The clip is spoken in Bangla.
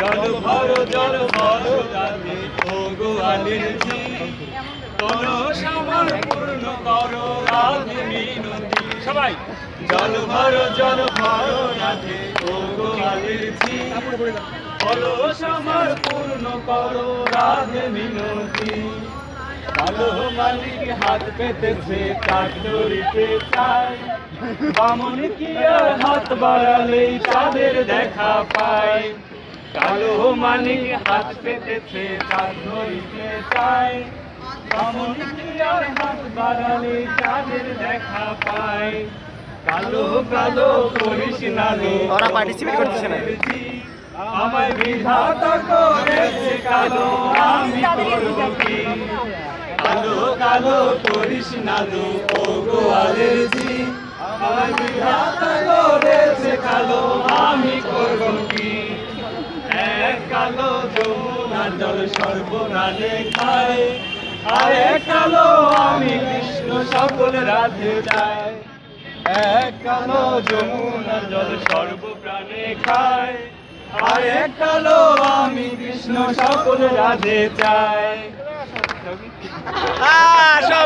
জল ভর জল ভর রাধে ও গোয়ালের ঝি কোন সামান পূর্ণ করো রাধে মিনতি। সবাই। জল ভর জল ভর রাধে ও গোয়ালের ঝি বলো সামার পূর্ণ করো রাধে মিনতি। কালো মালিক হাত পেতেছে কাঠ ধরিতে চায় বামন কি আর হাত বাড়ালেই তাদের দেখা পায়? কালো মালিক হাত পেতেছে কাঠ ধরিতে চায় আর হাত বাড়ালেই তাদের দেখা পায় কালো কালো করিস না ওরা participate করতেছে না। আমায় বিধাতা করেছে কালো আমি করব কি কালো কালো করিস না লো ও গোয়ালের জি আমায় বিধাতা জল সর্বরাধে খায়। আরে কালো আমি কৃষ্ণ সকল রাধে যায় এক কালো যমুনা জল সর্বপ্রাণে খায়। আরে কালো আমি কৃষ্ণ সকল রাধে চাই